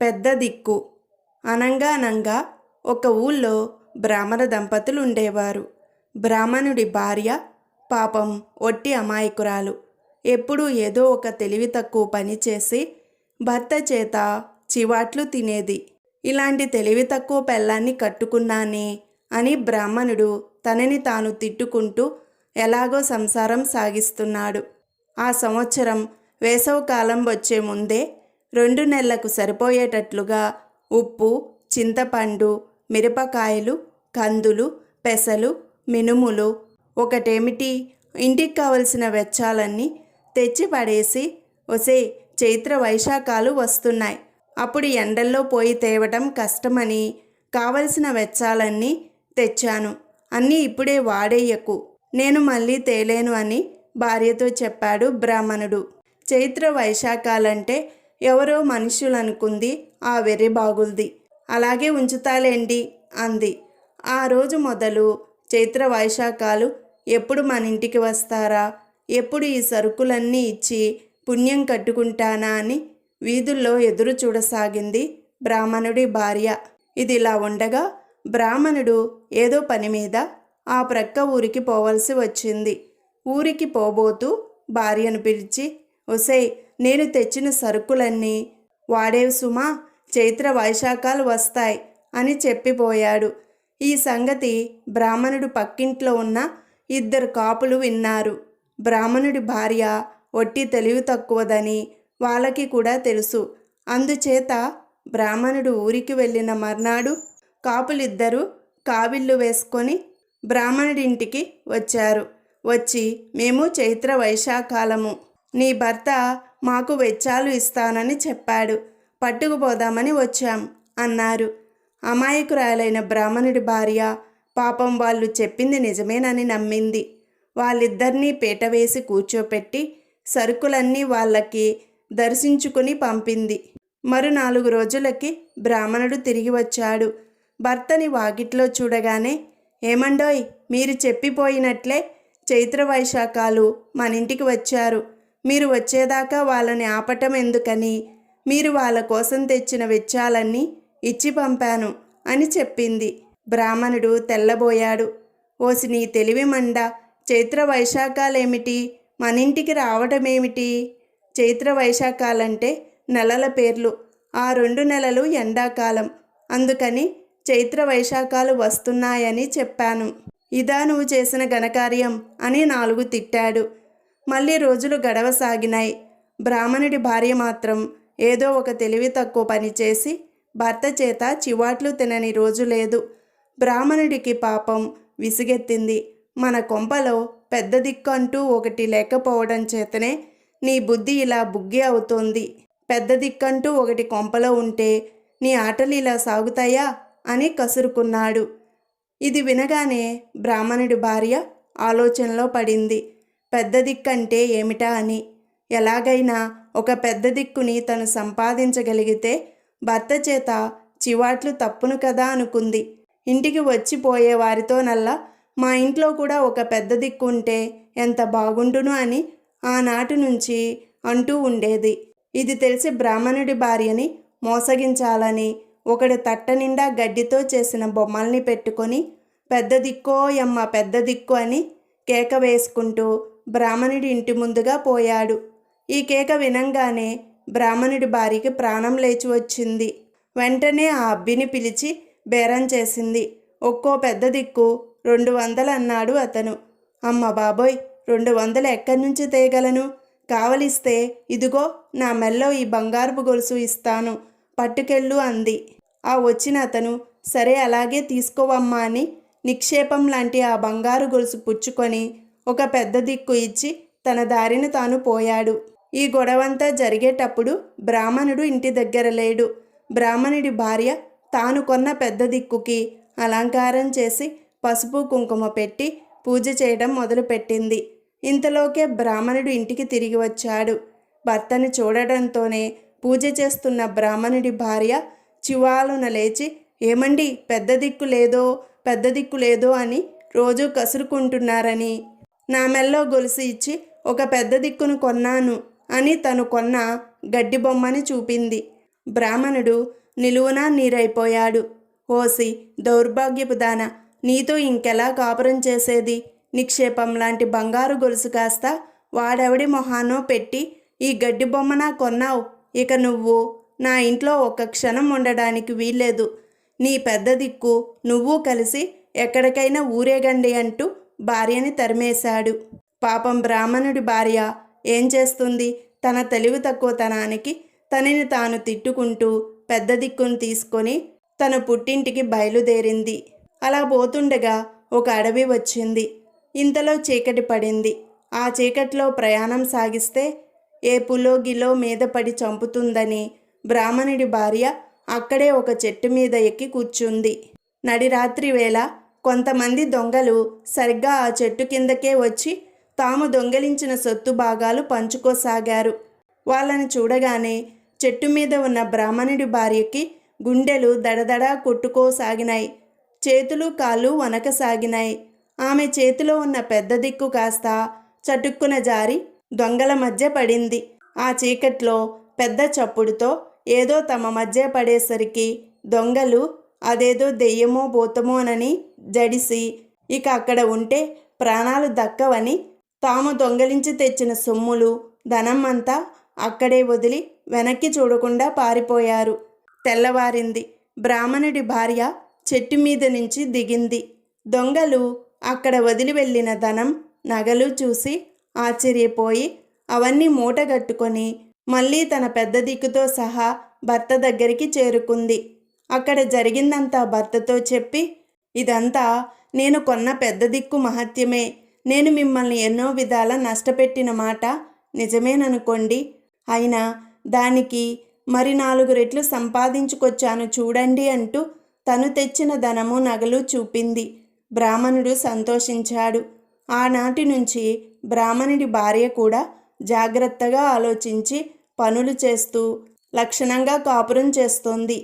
పెద్ద దిక్కు. అనంగానంగా ఒక ఊళ్ళో బ్రాహ్మణ దంపతులు ఉండేవారు బ్రాహ్మణుడి భార్య పాపం ఒట్టి అమాయకురాలు. ఎప్పుడూ ఏదో ఒక తెలివి తక్కువ పని చేసి భర్త చేత చివాట్లు తినేది. ఇలాంటి తెలివి తక్కువ పెళ్ళాన్ని కట్టుకున్నానే అని బ్రాహ్మణుడు తనని తాను తిట్టుకుంటూ ఎలాగో సంసారం సాగిస్తున్నాడు. ఆ సంవత్సరం వేసవకాలం వచ్చే ముందే రెండు నెలలకు సరిపోయేటట్లుగా ఉప్పు చింతపండు మిరపకాయలు కందులు పెసలు మినుములు ఒకటేమిటి? ఇంటికి కావలసిన వెచ్చాలన్నీ తెచ్చి పడేసి ఒసే చైత్ర వైశాఖాలు వస్తున్నాయి. అప్పుడు ఎండల్లో పోయి తేవటం కష్టమని కావలసిన వెచ్చాలన్నీ తెచ్చాను. అన్నీ ఇప్పుడే వాడేయకు. నేను మళ్ళీ తేలేను అని భార్యతో చెప్పాడు బ్రాహ్మణుడు. చైత్ర వైశాఖాలంటే ఎవరో మనుషులనుకుంది ఆ వెర్రి బాగుల్ది అలాగే ఉంచుతాలేండి అంది. ఆ రోజు మొదలు చైత్ర వైశాఖాలు ఎప్పుడు మన ఇంటికి వస్తారా? ఎప్పుడు ఈ సరుకులన్నీ ఇచ్చి పుణ్యం కట్టుకుంటానా అని వీధుల్లో ఎదురు చూడసాగింది బ్రాహ్మణుడి భార్య. ఇదిలా ఉండగా బ్రాహ్మణుడు ఏదో పని మీద ఆ ప్రక్క ఊరికి పోవలసి వచ్చింది. ఊరికి పోబోతూ భార్యను పిలిచి ఒసేయ్ నేను తెచ్చిన సరుకులన్నీ వాడేవి సుమా చైత్ర వైశాఖాలు వస్తాయి అని చెప్పిపోయాడు. ఈ సంగతి బ్రాహ్మణుడు పక్కింట్లో ఉన్న ఇద్దరు కాపులు విన్నారు. బ్రాహ్మణుడి భార్య ఒట్టి తెలివి తక్కువదని వాళ్ళకి కూడా తెలుసు. అందుచేత బ్రాహ్మణుడు ఊరికి వెళ్ళిన మర్నాడు కాపులిద్దరూ కావిళ్ళు వేసుకొని బ్రాహ్మణుడింటికి వచ్చారు. వచ్చి మేము చైత్ర వైశాఖాలము. నీ భర్త మాకు వెచ్చాలు ఇస్తానని చెప్పాడు. పట్టుకుపోదామని వచ్చాం అన్నారు. అమాయకురాలైన బ్రాహ్మణుడి భార్య పాపం వాళ్ళు చెప్పింది నిజమేనని నమ్మింది. వాళ్ళిద్దరినీ పీట వేసి కూర్చోపెట్టి సరుకులన్నీ వాళ్ళకి దర్శించుకుని పంపింది. మరు నాలుగు రోజులకి బ్రాహ్మణుడు తిరిగి వచ్చాడు. భర్తని వాకిట్లో చూడగానే ఏమండోయ్ మీరు చెప్పిపోయినట్లే చైత్ర వైశాఖాలు మన ఇంటికి వచ్చారు. మీరు వచ్చేదాకా వాళ్ళని ఆపటం ఎందుకని? మీరు వాళ్ళ కోసం తెచ్చిన వెచ్చాలన్నీ ఇచ్చి పంపాను అని చెప్పింది. బ్రాహ్మణుడు తెల్లబోయాడు. ఓసి నీ తెలివి మండ. చైత్ర వైశాఖాలేమిటి? మన ఇంటికి రావటమేమిటి? చైత్ర వైశాఖాలంటే నెలల పేర్లు. ఆ రెండు నెలలు ఎండాకాలం. అందుకని చైత్ర వైశాఖాలు వస్తున్నాయని చెప్పాను. ఇదా నువ్వు చేసిన ఘనకార్యం అని నాలుగు తిట్టాడు. మళ్ళీ రోజులు గడవసాగినాయి. బ్రాహ్మణుడి భార్య మాత్రం ఏదో ఒక తెలివి తక్కువ పని చేసి భర్త చేత చివాట్లు తినని రోజు లేదు. బ్రాహ్మణుడికి పాపం విసిగెత్తింది. మన కొంపలో పెద్ద దిక్కు అంటూ ఒకటి లేకపోవడం చేతనే నీ బుద్ధి ఇలా బుగ్గి అవుతోంది. పెద్ద దిక్కంటూ ఒకటి కొంపలో ఉంటే నీ ఆటలు ఇలా సాగుతాయా? అని కసురుకున్నాడు. ఇది వినగానే బ్రాహ్మణుడి భార్య ఆలోచనలో పడింది. పెద్ద దిక్కంటే ఏమిటా అని? ఎలాగైనా ఒక పెద్ద దిక్కుని తను సంపాదించగలిగితే భర్త చేత చివాట్లు తప్పును కదా అనుకుంది. ఇంటికి వచ్చిపోయే వారితోనల్లా మా ఇంట్లో కూడా ఒక పెద్ద దిక్కు ఉంటే ఎంత బాగుండును అని ఆనాటి నుంచి అంటూ ఉండేది. ఇది తెలిసి బ్రాహ్మణుడి భార్యని మోసగించాలని ఒకడు తట్ట నిండా గడ్డితో చేసిన బొమ్మల్ని పెట్టుకొని పెద్ద దిక్కో యమ్మ పెద్ద దిక్కు అని కేక వేసుకుంటూ బ్రాహ్మణుడి ఇంటి ముందుగా పోయాడు. ఈ కేక వినంగానే బ్రాహ్మణుడి భార్యకి ప్రాణం లేచి వచ్చింది. వెంటనే ఆ అబ్బిని పిలిచి బేరం చేసింది. ఒక్కో పెద్ద దిక్కు రెండు వందలు అన్నాడు అతను. అమ్మ బాబోయ్ రెండు వందలు ఎక్కడి నుంచి తేగలను? కావలిస్తే ఇదిగో నా మెల్లో ఈ బంగారపు గొలుసు ఇస్తాను. పట్టుకెళ్ళు అంది. ఆ వచ్చిన అతను సరే అలాగే తీసుకోవమ్మా అని నిక్షేపం లాంటి ఆ బంగారు గొలుసు పుచ్చుకొని ఒక పెద్ద దిక్కు ఇచ్చి తన దారిని తాను పోయాడు. ఈ గొడవంతా జరిగేటప్పుడు బ్రాహ్మణుడు ఇంటి దగ్గర లేడు. బ్రాహ్మణుడి భార్య తాను కొన్న పెద్ద దిక్కుకి అలంకారం చేసి పసుపు కుంకుమ పెట్టి పూజ చేయడం మొదలుపెట్టింది. ఇంతలోకే బ్రాహ్మణుడు ఇంటికి తిరిగి వచ్చాడు. భర్తని చూడడంతోనే పూజ చేస్తున్న బ్రాహ్మణుడి భార్య చివాలున లేచి ఏమండి పెద్ద దిక్కు లేదో పెద్ద దిక్కు లేదో అని రోజు కసురుకుంటున్నారని నా మెల్లో గొలుసు ఇచ్చి ఒక పెద్ద దిక్కును కొన్నాను అని తను కొన్న గడ్డి బొమ్మని చూపింది. బ్రాహ్మణుడు నిలువునా నీరైపోయాడు. ఓసి దౌర్భాగ్యపు దాన నీతో ఇంకెలా కాపురం చేసేది? నిక్షేపం లాంటి బంగారు గొలుసు కాస్త వాడెవడి మొహానో పెట్టి ఈ గడ్డి బొమ్మన కొన్నావు? ఇక నువ్వు నా ఇంట్లో ఒక్క క్షణం ఉండడానికి వీల్లేదు. నీ పెద్ద దిక్కు నువ్వు కలిసి ఎక్కడికైనా ఊరేగండి అంటూ భార్యని తరిమేశాడు. పాపం బ్రాహ్మణుడి భార్య ఏం చేస్తుంది? తన తెలివి తక్కువతనానికి తనని తాను తిట్టుకుంటూ పెద్ద దిక్కును తీసుకొని తన పుట్టింటికి బయలుదేరింది. అలా పోతుండగా ఒక అడవి వచ్చింది. ఇంతలో చీకటి పడింది. ఆ చీకట్లో ప్రయాణం సాగిస్తే ఏ పులో గిలో మీద పడి చంపుతుందని బ్రాహ్మణుడి భార్య అక్కడే ఒక చెట్టు మీద ఎక్కి కూర్చుంది. నడిరాత్రి వేళ కొంతమంది దొంగలు సరిగ్గా ఆ చెట్టు కిందకే వచ్చి తాము దొంగిలించిన సొత్తు భాగాలు పంచుకోసాగారు. వాళ్ళని చూడగానే చెట్టు మీద ఉన్న బ్రాహ్మణుడి భార్యకి గుండెలు దడదడా కొట్టుకోసాగినాయి. చేతులు కాళ్ళు వనకసాగినాయి ఆమె చేతిలో ఉన్న పెద్ద దిక్కు కాస్త చటుక్కున జారి దొంగల మధ్య పడింది. ఆ చీకట్లో పెద్ద చప్పుడుతో ఏదో తమ మధ్య పడేసరికి దొంగలు అదేదో దెయ్యమో భూతమోనని జడిసి. ఇక అక్కడ ఉంటే ప్రాణాలు దక్కవని తాము దొంగలించి తెచ్చిన సొమ్ములు ధనం అంతా అక్కడే వదిలి వెనక్కి చూడకుండా పారిపోయారు. తెల్లవారింది. బ్రాహ్మణుడి భార్య చెట్టు మీద నుంచి దిగింది. దొంగలు అక్కడ వదిలి వెళ్ళిన ధనం నగలు చూసి ఆశ్చర్యపోయి అవన్నీ మూటగట్టుకొని మళ్ళీ తన పెద్ద దిక్కుతో సహా భర్త దగ్గరికి చేరుకుంది. అక్కడ జరిగిందంతా భర్తతో చెప్పి ఇదంతా నేను కొన్న పెద్ద దిక్కు మహత్యమే. నేను మిమ్మల్ని ఎన్నో విధాల నష్టపెట్టిన మాట నిజమేననుకోండి. అయినా దానికి మరి నాలుగు రెట్లు సంపాదించుకొచ్చాను చూడండి అంటూ తను తెచ్చిన ధనము నగలు చూపింది. బ్రాహ్మణుడు సంతోషించాడు. ఆనాటి నుంచి బ్రాహ్మణుడి భార్య కూడా జాగ్రత్తగా ఆలోచించి పనులు చేస్తూ లక్షణంగా కాపురం చేస్తోంది.